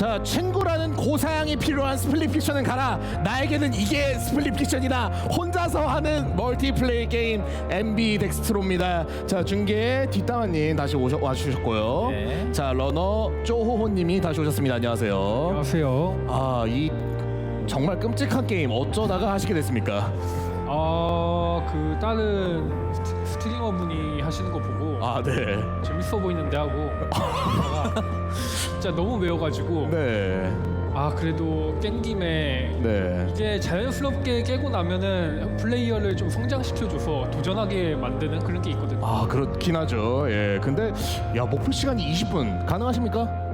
자 친구라는 고사양이 필요한 스플릿 픽션은 가라. 나에게는 이게 스플릿 픽션이다. 혼자서 하는 멀티플레이 게임 MB 덱스트로입니다. 자 중계 뒷담화님 다시 오셔, 와주셨고요. 네. 자 러너 쪼호호님이 다시 오셨습니다. 안녕하세요. 안녕하세요. 아 이 정말 끔찍한 게임 어쩌다가 하시게 됐습니까? 아, 그 다른 스트- 스트리머 분이 하시는 거 보고 아네. 재밌어 보이는데 하고. 하다가 진짜 너무 매워가지고 네. 아 그래도 깬 김에 네. 이게 자연스럽게 깨고 나면은 플레이어를 좀 성장시켜줘서 도전하게 만드는 그런 게 있거든요. 아 그렇긴 하죠 예 근데 야 목표 시간이 20분 가능하십니까?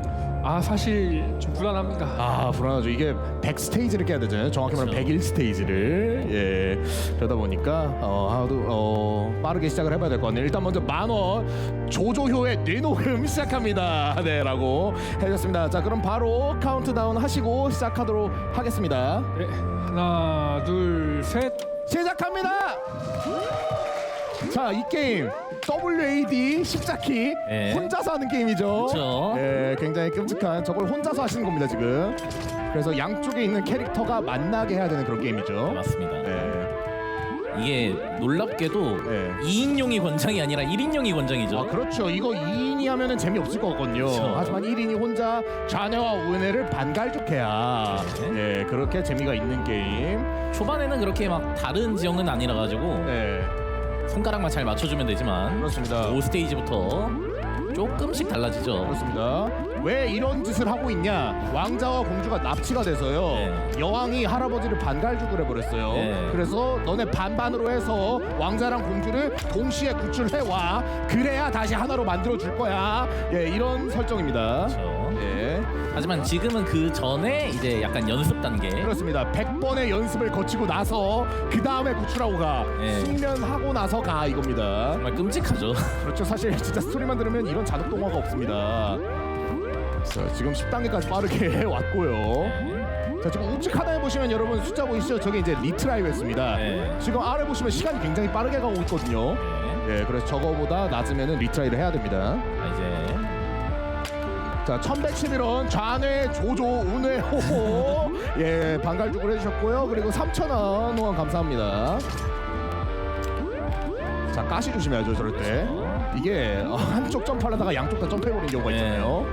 아 사실 좀 불안합니다. 아 불안하죠. 이게 100 스테이지를 깨야 되잖아요. 정확히 말하면 그렇죠. 101 스테이지를 예 그러다 보니까 어 하도 어 빠르게 시작을 해봐야 될 것 같네요. 일단 먼저 만원 조조효의 뇌녹음 시작합니다. 네라고 해줬습니다. 자 그럼 바로 카운트다운 하시고 시작하도록 하겠습니다. 네, 하나, 둘, 셋. 시작합니다. 자 이 게임 WAD 십자키 네. 혼자서 하는 게임이죠. 그쵸. 예, 굉장히 끔찍한 저걸 혼자서 하시는 겁니다 지금. 그래서 양쪽에 있는 캐릭터가 만나게 해야 되는 그런 게임이죠. 맞습니다. 예. 이게 놀랍게도 네. 2인용이 권장이 아니라 1인용이 권장이죠. 아 그렇죠. 이거 2인이 하면은 재미없을 거거든요. 그렇죠. 하지만 1인이 혼자 좌뇌와 우뇌를 반갈죽해야 네. 예 그렇게 재미가 있는 게임. 초반에는 그렇게 막 다른 지형은 아니라 가지고 네 손가락만 잘 맞춰주면 되지만 그렇습니다. 5스테이지부터 조금씩 달라지죠. 그렇습니다. 왜 이런 짓을 하고 있냐? 왕자와 공주가 납치가 돼서요. 네. 여왕이 할아버지를 반갈죽을 해버렸어요. 네. 그래서 너네 반반으로 해서 왕자랑 공주를 동시에 구출해 와. 그래야 다시 하나로 만들어 줄 거야. 예, 이런 설정입니다. 그렇죠. 예, 하지만 지금은 그 전에 이제 약간 연습 단계. 그렇습니다. 100번의 연습을 거치고 나서 그 다음에 구출하고 가. 네. 숙련하고 나서 가 이겁니다. 정말 끔찍하죠. 그렇죠. 사실 진짜 스토리만 들으면 이런 자동 동화가 없습니다. 자, 지금 10단계까지 빠르게 왔고요. 자, 지금 우측 하단에 보시면 여러분 숫자 보이시죠? 저게 이제 리트라이였습니다. 네. 지금 아래 보시면 시간이 굉장히 빠르게 가고 있거든요. 네. 예, 그래서 저거보다 낮으면은 리트라이를 해야 됩니다. 자, 이제 자, 1111원 좌뇌 조조 우뇌 호호 예, 반갈죽을 해주셨고요. 그리고 3,000원 후원 감사합니다. 자, 가시 조심해야죠, 저럴 때. 이게 어, 한쪽 점프하려다가 양쪽 다 점프해버리는 경우가 네. 있잖아요.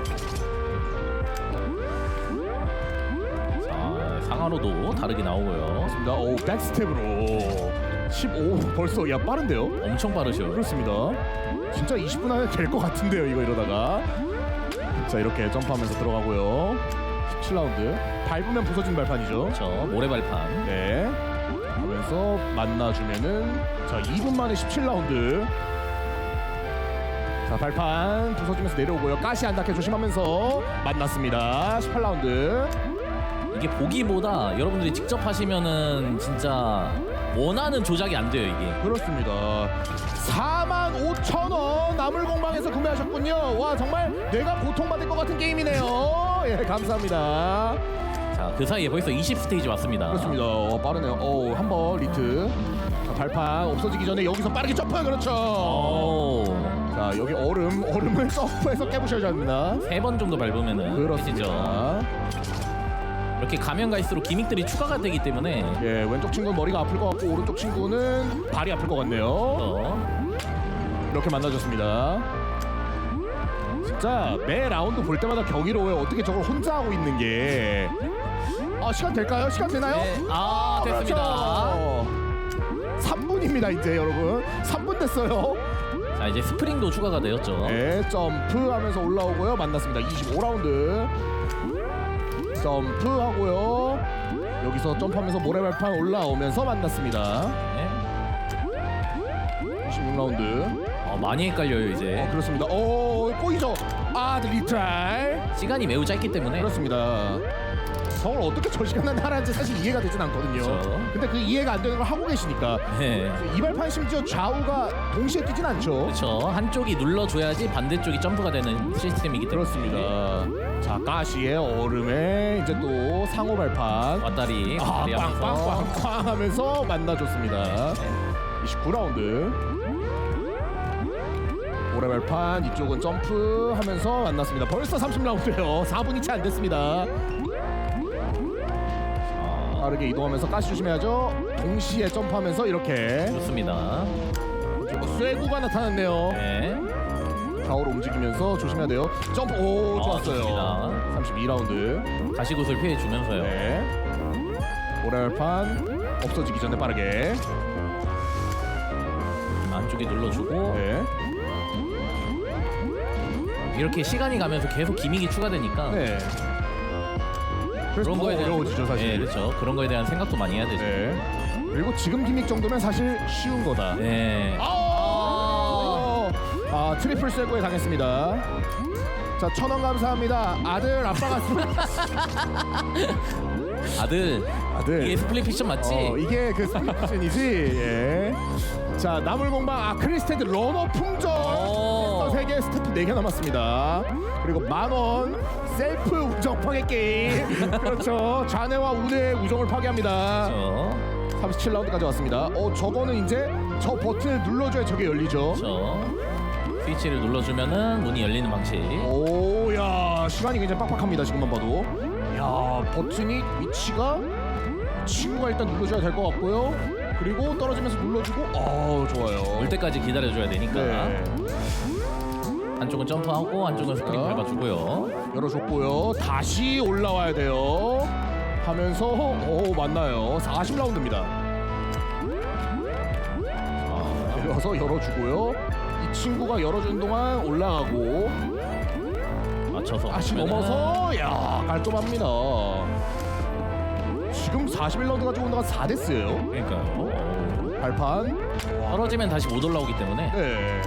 자, 상하로도 다르게 나오고요. 그렇습니다. 오, 백스텝으로 15 벌써 야 빠른데요? 엄청 빠르죠. 그렇습니다. 진짜 20분 안에 될 것 같은데요, 이거 이러다가. 자, 이렇게 점프하면서 들어가고요. 17라운드. 밟으면 부서진 발판이죠. 그렇죠. 모래발판. 네. 하면서 만나주면은 자 2분 만에 17라운드. 자 발판 부서지면서 내려오고요. 가시 안 닿게 조심하면서 만났습니다. 18라운드. 이게 보기보다 여러분들이 직접 하시면은 진짜 원하는 조작이 안 돼요 이게. 그렇습니다. 4만 5천 원 나물 공방에서 구매하셨군요. 와 정말 내가 고통받을 것 같은 게임이네요. 예 감사합니다. 자, 그 사이에 벌써 20 스테이지 왔습니다. 그렇습니다. 어, 빠르네요. 오, 한번 리트. 자, 발판 없어지기 전에 여기서 빠르게 점프. 그렇죠. 오. 자 여기 얼음 얼음을 점프해서 깨부셔야 합니다. 세 번 정도 밟으면은. 그렇습니다. 이 렇게 가면 갈수록 기믹들이 추가가 되기 때문에 예 왼쪽 친구는 머리가 아플 것 같고 오른쪽 친구는 발이 아플 것 같네요. 어, 이렇게 만나줬습니다. 진짜 매 라운드 볼 때마다 경이로워요. 어떻게 저걸 혼자 하고 있는 게. 아 시간 될까요? 시간 되나요? 네. 아, 됐습니다. 그렇죠. 3분입니다 이제 여러분. 3분 됐어요. 자 이제 스프링도 추가가 되었죠. 네, 점프하면서 올라오고요. 만났습니다. 25라운드. 점프 하고요. 여기서 점프하면서 모래발판 올라오면서 만났습니다. 네. 26라운드. 어, 많이 헷갈려요 어, 이제. 그렇습니다. 오, 꼬이죠. 아, 네, 리트라이. 시간이 매우 짧기 때문에 그렇습니다. 저걸 어떻게 저 시간에 하는지 사실 이해가 되진 않거든요. 그렇죠. 근데 그 이해가 안 되는 걸 하고 계시니까 네. 이 발판 심지어 좌우가 동시에 뛰진 않죠. 그렇죠. 한쪽이 눌러줘야지 반대쪽이 점프가 되는 시스템이기 때문에 그렇습니다. 자, 가시의 얼음에 이제 또 상호 발판. 왔다리 아, 왔다리 하면서 빵빵빵빵 하면서 만나줬습니다. 29라운드. 오레발판 이쪽은 점프 하면서 만났습니다. 벌써 30라운드예요. 4분이 채 안 됐습니다. 빠르게 이동하면서 가시 조심해야죠. 동시에 점프하면서 이렇게 좋습니다. 쇠구가 나타났네요. 네. 좌우로 움직이면서 조심해야 돼요. 점프 오 아, 좋았어요. 좋습니다. 32라운드. 가시굿을 피해 주면서요. 네. 오레발판 없어지기 전에 빠르게. 안쪽에 눌러주고 네. 이렇게 시간이 가면서 계속 기믹이 추가되니까 네. 그래서 그런 더 거에 대한 어려워지죠 사실. 네, 그렇죠. 그런 거에 대한 생각도 많이 해야 되죠. 네. 그리고 지금 기믹 정도면 사실 쉬운 거다. 네. 아, 아 트리플 셀고에 당했습니다. 자, 천원 감사합니다. 아들, 아빠가 아들 아들. 이게 스플릿 피션 맞지? 어, 이게 그 스피드이지. 예. 자, 나물 공방 아 크리스텐드 러너 풍전. 어. 세 개, 스태프 네 개 남았습니다. 그리고 만 원. 셀프 우정 파괴 게임. 그렇죠. 자네와 우네의 우정을 파괴합니다. 그렇죠. 37라운드까지 왔습니다. 어, 저거는 이제 저 버튼을 눌러줘야 저게 열리죠. 그 렇죠. 스위치를 눌러주면은 문이 열리는 방식. 오야 시간이 굉장히 빡빡합니다 지금만 봐도. 야 버튼이 위치가 친구가 일단 눌러줘야 될 것 같고요. 그리고 떨어지면서 눌러주고 어 좋아요. 올 때까지 기다려줘야 되니까. 네. 한쪽은 점프하고 한쪽은 스크린 자. 밟아주고요. 열어줬고요. 다시 올라와야 돼요. 하면서 오 맞나요? 40라운드입니다. 아, 열어서 열어주고요. 이 친구가 열어주는 동안 올라가고 맞춰서 다시 보면은 넘어서 야 깔끔합니다. 지금 41라운드 가지고 온 동안 4데스예요. 그러니까요. 어. 발판. 떨어지면 다시 못 올라오기 때문에. 네.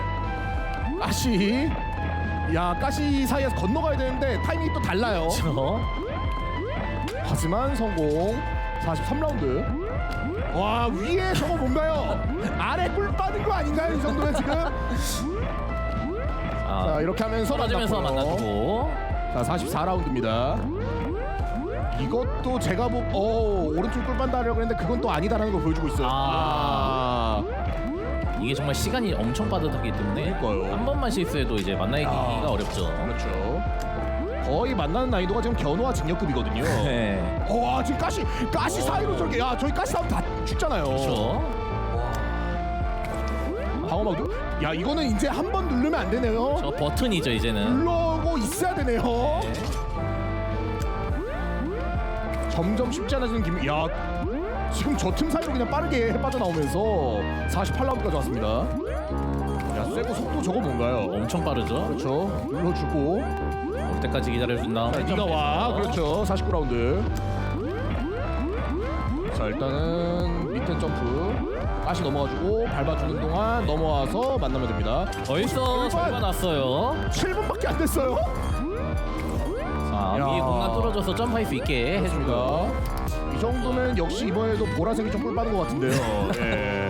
가시. 야 가시 사이에서 건너가야 되는데 타이밍이 또 달라요. 그렇죠. 하지만 성공 43라운드 와 위에 저거 뭔가요 아래 꿀 빠는 거 아닌가요 이 정도면 지금 자 아, 이렇게 하면서 떨어지면서 만났고요. 만나주고 자 44라운드입니다 이것도 제가 보 어, 오른쪽 꿀 빤다 하려고 했는데 그건 또 아니다라는 걸 보여주고 있어요 아. 아. 이게 정말 시간이 엄청 빠듯하기 때문에 그러니까요. 한 번만 실수해도 이제 만나기가 야. 어렵죠. 그렇죠 거의 만나는 난이도가 지금 견우와 직역급이거든요 네. 와 지금 가시 가시 사이로 저렇게 야 저희 가시 싸움 다 죽잖아요. 그렇죠. 방어막도 야 이거는 이제 한 번 누르면 안 되네요. 저 버튼이죠 이제는. 눌러고 있어야 되네요. 네. 점점 쉽지 않아지는 기분. 야 지금 저 틈 사이로 그냥 빠르게 빠져나오면서 48라운드까지 왔습니다. 야 쎄고 속도 저거 뭔가요? 엄청 빠르죠. 그렇죠. 눌러주고 올 때까지 기다려준 다음에 자, 네가 와. 그렇죠. 49라운드. 자, 일단은 밑에 점프. 다시 넘어가지고 밟아주는 동안 넘어와서 만나면 됩니다. 벌써. 절반 왔어요. 7분밖에 안 됐어요. 자 야. 위에 공간 떨어져서 점프할 수 있게 해줍니다. 해줍니다. 이 정도면 역시 이번에도 보라색이 좀 꿀 빠는 것 같은데요. 예.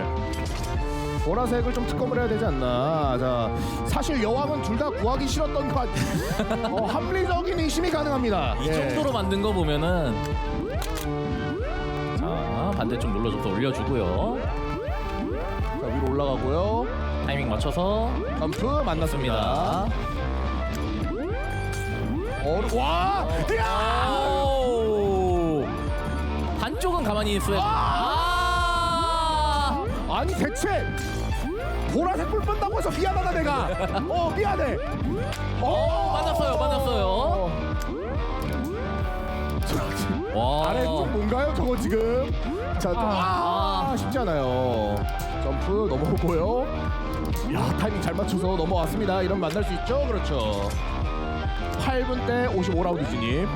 보라색을 좀 특검을 해야 되지 않나. 자, 사실 여왕은 둘 다 구하기 싫었던 것 같... 어, 합리적인 의심이 가능합니다. 이 예. 정도로 만든 거 보면은 자 반대쪽 눌러줘서 올려주고요. 자, 위로 올라가고요. 타이밍 맞춰서 점프 만났습니다. 어, 와! 야! 오! 한쪽은 가만히 있어요. 아! 아니 대체 보라색 불 뻔다고 해서 미안하다 내가. 어 미안해. 어 맞았어요, 맞았어요. 와. 아래 쪽 뭔가요 저거 지금? 자, 좀, 아, 아. 쉽지 않아요. 점프 넘어오고요. 야 타이밍 잘 맞춰서 넘어왔습니다. 이런 만날 수 있죠? 그렇죠. 8분 때 55라운드 진입.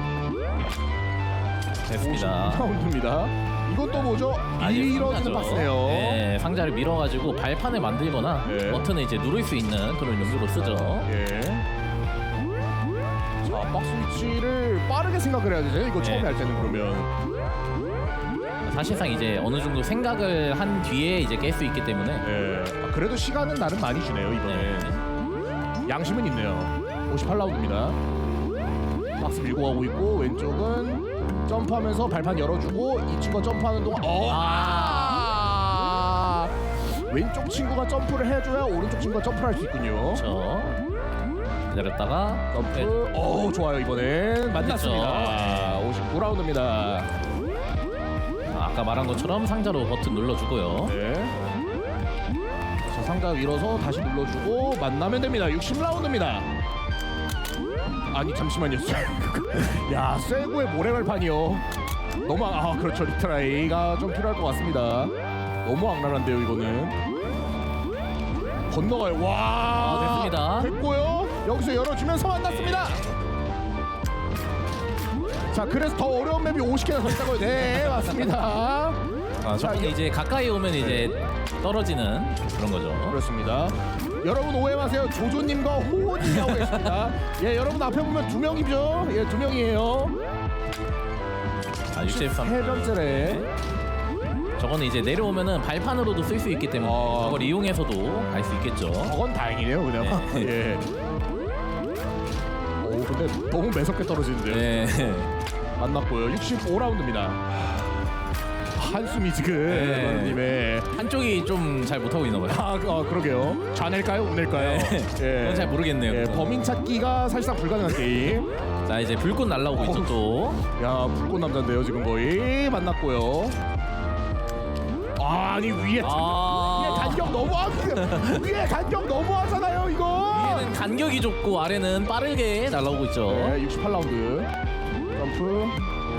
됐습니다. 55라운드입니다. 이건 또 뭐죠? 아, 이제 상자죠. 박스네요. 네, 상자를 밀어가지고 발판을 만들거나 네. 버튼을 이제 누를 수 있는 그런 용도로 쓰죠. 예. 자, 박스 위치를 빠르게 생각을 해야 되죠. 이거 처음에 네. 할 때는 그러면. 사실상 이제 어느 정도 생각을 한 뒤에 이제 깰 수 있기 때문에 예. 아, 그래도 시간은 나름 많이 주네요 이번에. 네. 양심은 있네요. 58라운드입니다. 박스 밀고 가고 있고 왼쪽은 점프하면서 발판 열어주고 이 친구가 점프하는 동안 어. 아. 왼쪽 친구가 점프를 해줘야 오른쪽 친구가 점프를 할 수 있군요. 그렇죠. 기다렸다가 점프. 오 좋아요 이번엔 만났습니다. 59라운드입니다. 아, 아까 말한 것처럼 상자로 버튼 눌러주고요. 네. 자 상자 밀어서 다시 눌러주고 만나면 됩니다. 60라운드입니다. 아니 잠시만요. 야 쇠구의 모래발판이요. 너무 아 아, 그렇죠 리트라이가 좀 필요할 것 같습니다. 너무 악랄한데요 이거는. 건너가요. 와 아, 됐습니다. 됐고요. 여기서 열어주면서 만났습니다. 자 그래서 더 어려운 맵이 50개나 더 있다고요. 네 맞습니다. 아, 저번에 이제 가까이 오면 이제 떨어지는 그런 거죠. 그렇습니다. 여러분 오해 마세요. 조조님과 호호님이 하고 계십니다. 예, 여러분 앞에 보면 두 명이죠. 예, 두 명이에요. 아, 63. 세 번째래. 저거는 이제 내려오면은 발판으로도 쓸 수 있기 때문에 아. 저걸 이용해서도 갈 수 있겠죠. 저건 다행이네요, 그냥. 예. 오, 근데 너무 매섭게 떨어지는데요. 네. 만났고요. 65라운드입니다. 한숨이 지금 네. 님의 한쪽이 좀 잘 못하고 있나 봐요. 아, 어, 그러게요. 좌낼까요, 우낼까요? 네. 그건 잘 모르겠네요. 예, 그건. 범인 찾기가 사실상 불가능한 게임. 자 이제 불꽃 날라오고 있죠 또. 야 불꽃 남자인데요 지금 거의 만났고요. 아, 아니 위에 위에 아 간격 너무 하 위에 간격 너무 하잖아요 이거. 위에는 간격이 좁고 아래는 빠르게 날라오고 있죠. 네, 68라운드 점프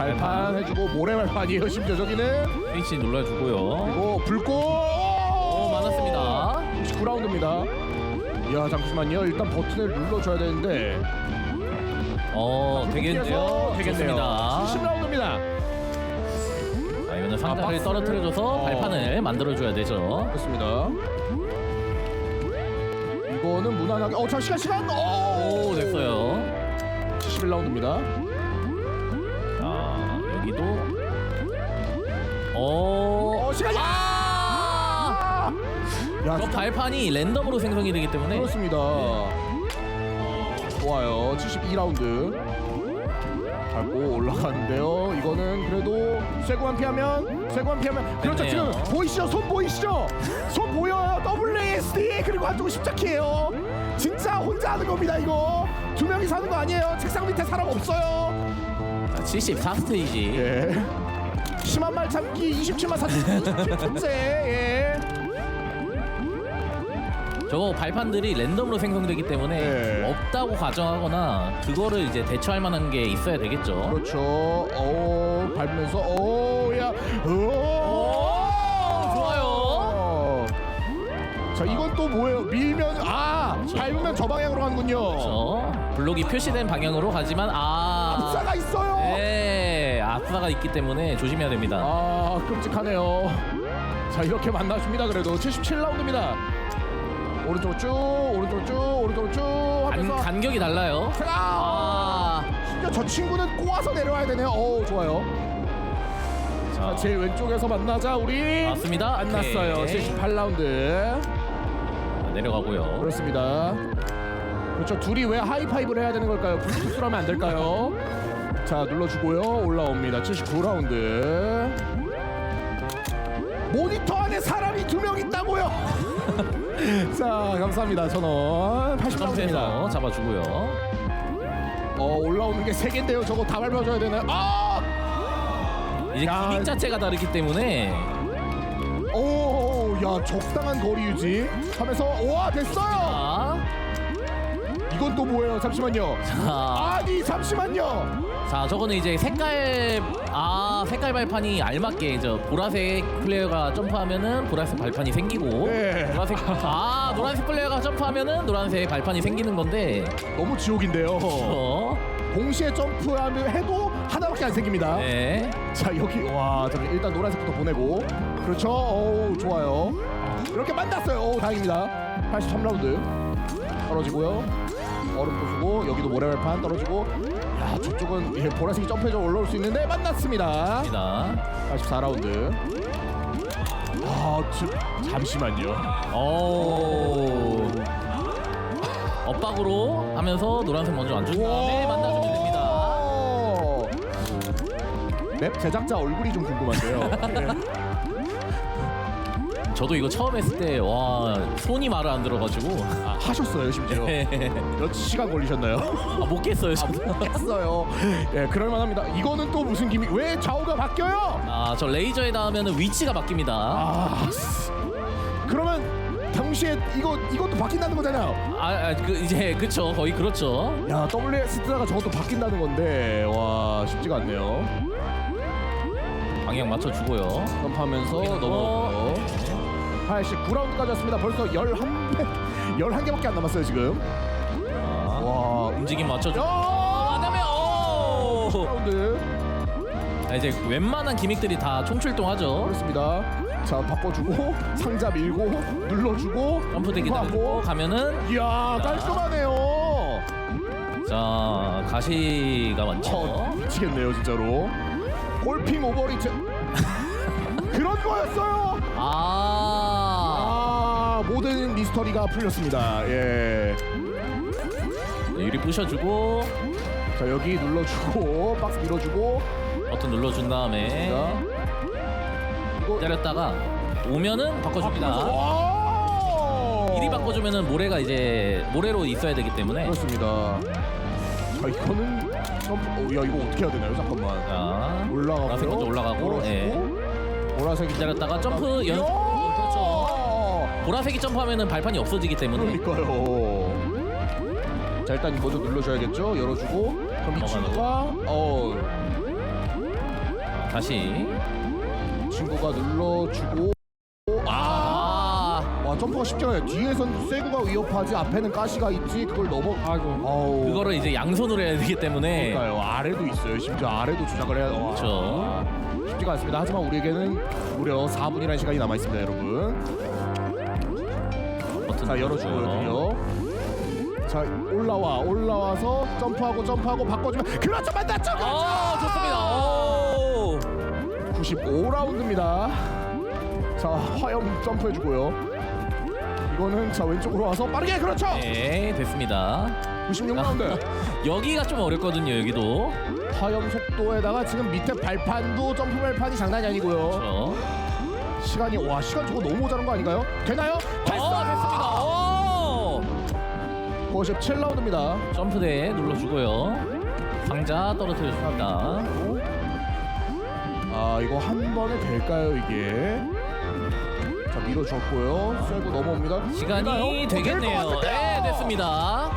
발판 해주고 모래 발판이에요 심지어 저기는 스위치 눌러주고요. 그리고 불꽃 오 많았습니다. 69라운드입니다. 야 잠시만요 일단 버튼을 눌러줘야 되는데 어 되겠는데요. 되겠네요. 좋습니다. 70라운드입니다. 자 이거는 상자를 박스를- 떨어뜨려줘서 어. 발판을 만들어줘야 되죠. 그렇습니다. 이거는 무난하게 어자 시간 시간 오, 오 됐어요. 71라운드입니다. 오. 어 시간 아! 야 저 발판이 랜덤으로 생성이 되기 때문에 그렇습니다. 좋아요. 72라운드 밟고 올라가는데요. 이거는 그래도 쇠구만 피하면 쇠구만 피하면 그렇죠. 됐네요. 지금 보이시죠? 손 보이시죠? 손 보여요. WASD 그리고 한쪽은 십자키예요. 진짜 혼자 하는 겁니다. 이거 두 명이 사는 거 아니에요. 책상 밑에 사람 없어요. 자, 74 스테이지. 예. 심한 말 참기 27만 47톤째 예. 저거 발판들이 랜덤으로 생성되기 때문에 네. 없다고 가정하거나 그거를 이제 대처할 만한 게 있어야 되겠죠. 그렇죠. 오 밟으면서 오야 오 좋아요. 자 이건 또 뭐예요? 밀면 아 그렇죠. 밟으면 저 방향으로 가는군요. 그렇죠. 블록이 표시된 방향으로 가지만 아 압사가 있어요. 네, 압사가 있기 때문에 조심해야 됩니다. 아 끔찍하네요. 자 이렇게 만나줍니다. 그래도 77라운드입니다. 오른쪽 쭉 오른쪽 쭉 오른쪽 쭉 간, 하면서 간격이 달라요. 아 아, 심지어 저 친구는 꼬아서 내려와야 되네요. 오 좋아요. 자 자, 제일 왼쪽에서 만나자 우리 맞습니다. 만났어요. 오케이. 78라운드 내려가고요. 그렇습니다. 그렇죠. 둘이 왜 하이파이브를 해야 되는 걸까요? 하면 안 될까요? 자 눌러주고요. 올라옵니다. 79라운드. 모니터 안에 사람이 두 명 있다고요. 자 감사합니다. 천원 80라운드입니다. 점프해서 잡아주고요. 어 올라오는 게 세 개인데요. 저거 다 밟아줘야 되나요? 아! 이제 야. 기믹 자체가 다르기 때문에 오, 야 적당한 거리 유지 하면서 와 됐어요. 자, 이건 또 뭐예요? 잠시만요. 자, 아니 잠시만요. 자 저거는 이제 색깔 아 색깔 발판이 알맞게 저 보라색 플레이어가 점프하면은 보라색 발판이 생기고 네. 노란색 아 노란색 플레이어가 점프하면은 노란색 발판이 생기는 건데 너무 지옥인데요. 어, 동시에 점프하면 해도 하나밖에 안 생깁니다. 네. 자 여기 와 잠깐 일단 노란색부터 보내고 그렇죠. 오 좋아요. 이렇게 만났어요. 오 다행입니다. 83라운드 떨어지고요. 얼음 부수고 여기도 모래발판 떨어지고 야 저쪽은 예, 보라색이 점프해서 올라올 수 있는데 만났습니다. 입니다. 84라운드. 아 지, 잠시만요. 오. 엇박으로 하면서 노란색 먼저 안준 다음에 만나주면 됩니다. 맵 제작자 얼굴이 좀 궁금한데요. 예. 저도 이거 처음 했을 때 와 손이 말을 안 들어가지고 아, 하셨어요 심지어. 몇 시간 걸리셨나요? 아, 못 깼어요 저도. 했어요. 예, 그럴 만합니다. 이거는 또 무슨 기믹? 왜 좌우가 바뀌어요? 아 저 레이저에 닿으면 위치가 바뀝니다. 아, 쓰- 그러면 동시에 이거 이것도 바뀐다는 거잖아요. 아, 아, 그 이제 그쵸 거의 그렇죠. 야, WS 뜨다가 저것도 바뀐다는 건데 와 쉽지가 않네요. 방향 맞춰 주고요. 점프하면서 넘기는 거. 넘어가고요. 89라운드까지 왔습니다. 벌써 11개 11개밖에 안 남았어요 지금. 아, 와, 움직임 맞춰주. 야! 그다음에 오. 라운드 아, 이제 웬만한 기믹들이 다 총출동하죠. 그렇습니다. 자 바꿔주고 상자 밀고 눌러주고 점프 대 기다리고 하고. 가면은 이야 깔끔하네요. 자 가시가 많죠. 어, 미치겠네요 진짜로. 골핑 오버리트 그런 거였어요. 아아 모든 미스터리가 풀렸습니다. 예. 유리 부셔주고 자 여기 눌러주고 박스 밀어주고 버튼 눌러준 다음에 자 이거 기다렸다가 오면은 바꿔줍니다. 와! 미리 바꿔주면은 모래가 이제 모래로 있어야 되기 때문에 그렇습니다. 자 이거는 좀, 어, 야 이거 어떻게 해야 되나요? 잠깐만. 자 올라가고요. 보라색 먼저 올라가고 열어주고, 예. 보라색 기다렸다가 점프 연 그렇죠. 보라색이 점프하면은 발판이 없어지기 때문에 그러니까요. 자 일단 먼저 눌러줘야겠죠. 열어주고 그럼 이 친구가 어 다시 친구가 눌러주고 아. 아와 점프가 쉽지가 않아요. 뒤에선 쇠구가 위협하지 앞에는 가시가 있지 그걸 넘어. 아이고 어우. 그거를 이제 양손으로 해야 되기 때문에 그러니까요. 아래도 있어요. 심지어 아래도 조작을 해야. 와. 그렇죠. 쉽지가 않습니다. 하지만 우리에게는 무려 4분이라는 시간이 남아 있습니다, 여러분. 자 열어주고요. 자 올라와 올라와서 점프하고 점프하고 바꿔주면 그렇죠 만났죠. 아 좋습니다. 오. 95라운드입니다. 자 화염 점프해주고요. 이거는 자 왼쪽으로 와서 빠르게 그렇죠. 네 됐습니다. 96라운드. 여기가 좀 어렵거든요. 여기도 화염 속도에다가 지금 밑에 발판도 점프 발판이 장난이 아니고요. 그렇죠. 시간이 와 시간 저거 너무 모자란 거 아닌가요? 되나요? 어, 57라운드입니다. 점프대 눌러주고요. 상자 떨어뜨려줍니다. 아 이거 한 번에 될까요 이게? 자 밀어줬고요. 쇠고 넘어옵니다. 시간이? 되겠네요. 어, 될것 네? 됐습니다.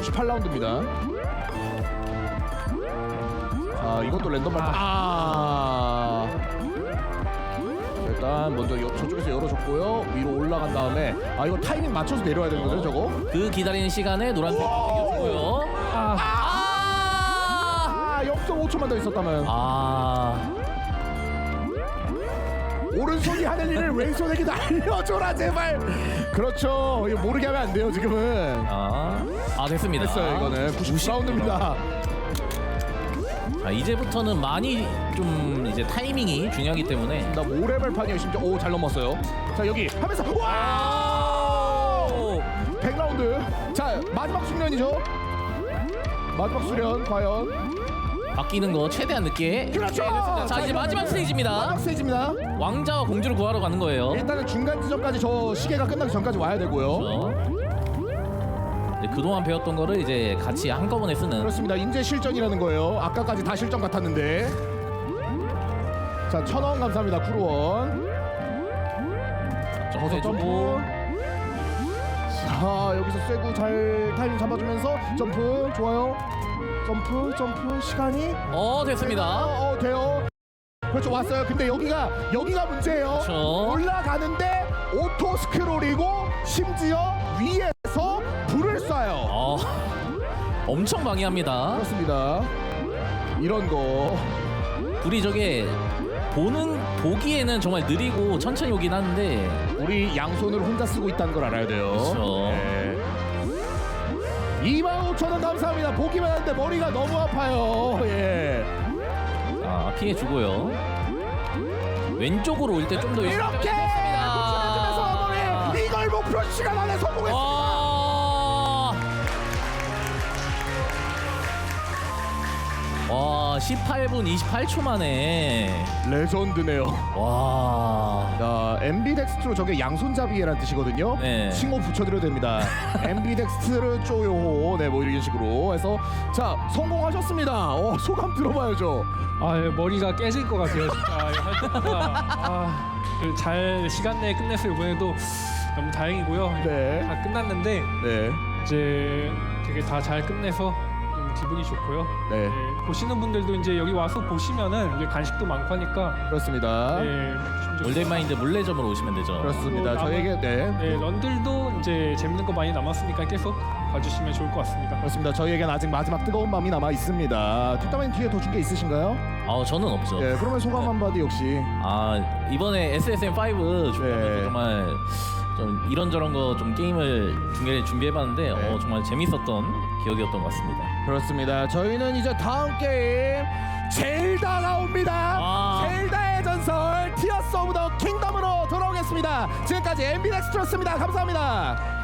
98라운드입니다. 자 이것도 랜덤 발판. 아. 자, 일단 먼저 여, 저쪽에서 열어줬고요. 위로 올라간 다음에 아 이거 타이밍 맞춰서 내려야 되는 거죠 저거? 그 기다리는 시간에 노란색 땡겨주고요. 아 아! 아 0.5초만 더 있었다면 아, 오른손이 하는 일을 왼손에게 알려줘라 제발. 그렇죠. 이거 모르게 하면 안 돼요 지금은. 아, 아 됐습니다. 됐어요 이거는 90라운드입니다. 아, 이제부터는 많이 좀 이제 타이밍이 중요하기 때문에 나 모래발판이에요 심지어 오 잘 넘었어요. 자 여기 하면서 와 오! 100라운드. 자 마지막 수련이죠. 마지막 수련 과연 바뀌는 거 최대한 늦게. 그렇죠. 자, 이제 마지막 스테이지입니다. 마지막 스테이지입니다. 왕자와 공주를 구하러 가는 거예요. 일단은 중간 지점까지 저 시계가 끝나기 전까지 와야 되고요. 그렇죠. 네, 그동안 배웠던 거를 이제 같이 한꺼번에 쓰는 그렇습니다. 인재 실전이라는 거예요. 아까까지 다 실전 같았는데. 자, 천원 감사합니다. 쿠루원. 점프 버섯 점프. 해주고 자, 여기서 쇠구 잘 타이밍 잡아주면서 점프 좋아요. 점프, 점프 시간이 어 됐습니다. 어, 어 돼요. 그렇죠 왔어요. 근데 여기가 여기가 문제예요. 그렇죠. 올라가는데 오토 스크롤이고 심지어 위에서 엄청 방해합니다. 그렇습니다. 이런 거 불이 저게 보는 보기에는 정말 느리고 천천히 오긴 하는데 우리 양손을 혼자 쓰고 있다는 걸 알아야 돼요. 그렇죠. 네. 25,000원 감사합니다. 보기만 하는데 머리가 너무 아파요. 예. 아 피해 주고요. 왼쪽으로 올 때 좀더 이렇게 아. 후진하면서 머리 이걸 목표 시간 안에 성공했습니다. 와. 와 18분 28초 만에 레전드네요. 와. 자, 엠비덱스트로 저게 양손잡이라는 뜻이거든요. 네. 칭호 붙여드려도 됩니다. 엠비덱스트르 쪼요호, 네, 뭐 이런 식으로 해서 자 성공하셨습니다. 어, 소감 들어봐야죠. 아 예, 머리가 깨질 것 같아요 진짜 할 때마다 아, 그잘 시간 내에 끝내서 이번에도 너무 다행이고요 네. 다 끝났는데 네, 이제 되게 다 잘 끝내서 좀 기분이 좋고요 네, 네, 보시는 분들도 이제 여기 와서 보시면은 이제 간식도 많고 하니까 그렇습니다. 네, 심지어 올드마인드 물레점으로 오시면 되죠. 그렇습니다. 또 저에게 네. 네, 런들도 이제 재밌는 거 많이 남았으니까 계속 봐주시면 좋을 것 같습니다. 그렇습니다. 저희에겐 아직 마지막 뜨거운 밤이 남아 있습니다. 뒷담화님 뒤에 더 준 게 있으신가요? 아 저는 없죠. 예, 그러면 소감 한마디 역시. 아 이번에 SSM5 중간에 네. 정말 좀 이런저런 거 좀 게임을 중계를 준비해봤는데 네. 어, 정말 재밌었던 기억이었던 것 같습니다. 그렇습니다. 저희는 이제 다음 게임 젤다 나옵니다. 아. 젤다의 전설 티어스 오브 더 킹덤으로 돌아오겠습니다. 지금까지 MB 넥스트였습니다. 감사합니다.